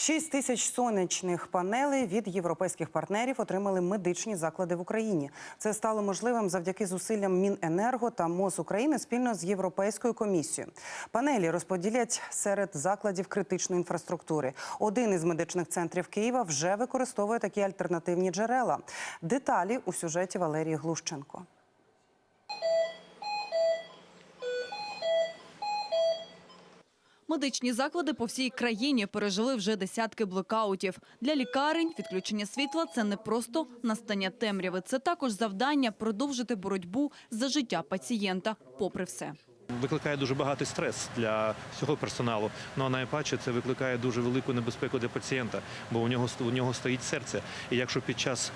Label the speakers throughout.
Speaker 1: 6 тисяч сонячних панелей від європейських партнерів отримали медичні заклади в Україні. Це стало можливим завдяки зусиллям Міненерго та МОЗ України спільно з Європейською комісією. Панелі розподілять серед закладів критичної інфраструктури. Один із медичних центрів Києва вже використовує такі альтернативні джерела. Деталі у сюжеті Валерії Глущенко.
Speaker 2: Медичні заклади по всій країні пережили вже десятки блекаутів. Для лікарень відключення світла – це не просто настання темряви. Це також завдання продовжити боротьбу за життя пацієнта попри все.
Speaker 3: Викликає дуже багатий стрес для всього персоналу. Ну а найпаче це викликає дуже велику небезпеку для пацієнта, бо у нього у нього стоїть серце. І якщо під час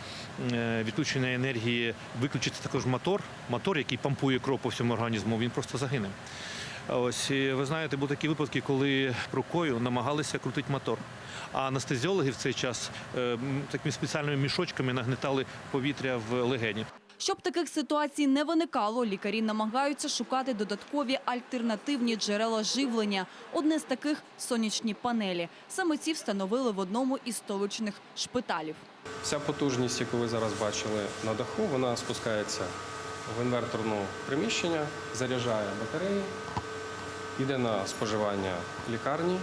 Speaker 3: е, відключення енергії виключиться також мотор, мотор, який помпує кров по всьому організму, він просто загине. Ось і ви знаєте, були такі випадки, коли рукою намагалися крутити мотор. А анестезіологи в цей час е, такими спеціальними мішочками нагнетали повітря в легені.
Speaker 2: Щоб таких ситуацій не виникало, лікарі намагаються шукати додаткові альтернативні джерела живлення. Одне з таких – сонячні панелі. Саме ці встановили в одному із столичних шпиталів.
Speaker 4: Вся потужність, яку ви зараз бачили на даху, вона спускається в інверторне приміщення, заряджає батареї, йде на споживання лікарні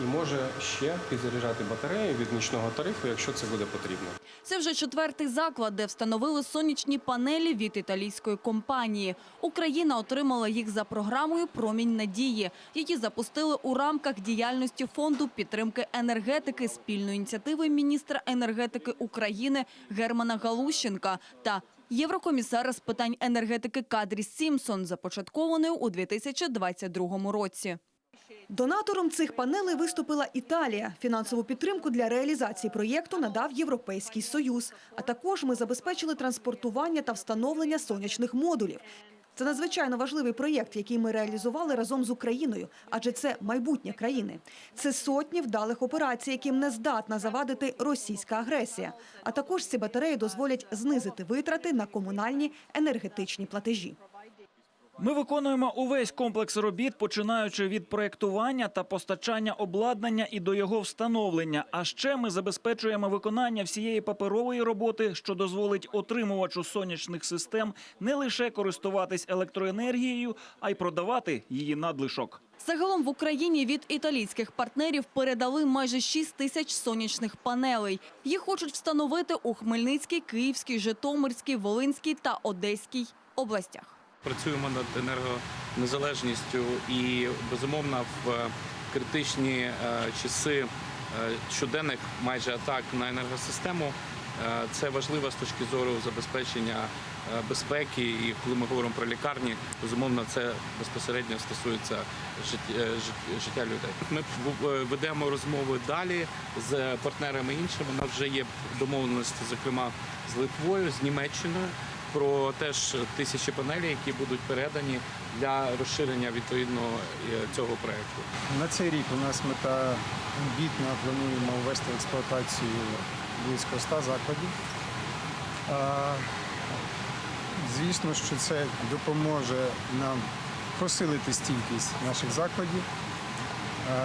Speaker 4: і може ще підзаряджати батареї від нічного тарифу, якщо це буде потрібно.
Speaker 2: Це вже четвертий заклад, де встановили сонячні панелі від італійської компанії. Україна отримала їх за програмою «Промінь надії». Її запустили у рамках діяльності Фонду підтримки енергетики спільної ініціативи міністра енергетики України Германа Галущенка та єврокомісара з питань енергетики Кадрі Сімсон, започаткованою у 2022 році.
Speaker 5: Донатором цих панелей виступила Італія. Фінансову підтримку для реалізації проєкту надав Європейський Союз. А також ми забезпечили транспортування та встановлення сонячних модулів. Це надзвичайно важливий проєкт, який ми реалізували разом з Україною, адже це майбутнє країни. Це сотні вдалих операцій, яким не здатна завадити російська агресія. А також ці батареї дозволять знизити витрати на комунальні енергетичні платежі.
Speaker 6: Ми виконуємо увесь комплекс робіт, починаючи від проєктування та постачання обладнання і до його встановлення. А ще ми забезпечуємо виконання всієї паперової роботи, що дозволить отримувачу сонячних систем не лише користуватись електроенергією, а й продавати її надлишок.
Speaker 2: Загалом в Україні від італійських партнерів передали майже 6 тисяч сонячних панелей. Їх хочуть встановити у Хмельницькій, Київській, Житомирській, Волинській та Одеській областях.
Speaker 7: Працюємо над енергонезалежністю і безумовно в критичні е, часи е, щоденних майже атак на енергосистему. е, Це важливо з точки зору забезпечення е, безпеки. І коли ми говоримо про лікарні, безумовно, це безпосередньо стосується жит- е, життя людей. Ми е, ведемо розмови далі з партнерами іншими. У нас вже є домовленості, зокрема з Литвою, з Німеччиною про теж тисячі панелей, які будуть передані для розширення відповідно е, цього проекту.
Speaker 8: На цей рік у нас мета амбітна, плануємо ввести в експлуатацію близько 100 закладів. Звісно, що це допоможе нам посилити стійкість наших закладів.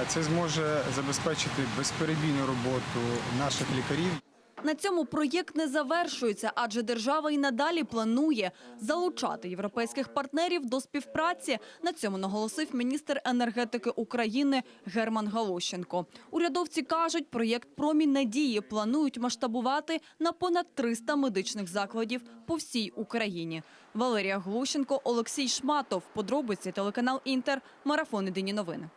Speaker 8: Це зможе забезпечити безперебійну роботу наших лікарів.
Speaker 2: На цьому проєкт не завершується, адже держава і надалі планує залучати європейських партнерів до співпраці. На цьому наголосив міністр енергетики України Герман Галущенко. Урядовці кажуть, проєкт «Промінь надії» планують масштабувати на понад 300 медичних закладів по всій Україні. Валерія Глущенко, Олексій Шматов. Подробиці телеканал Інтер. Марафон Єдині новини.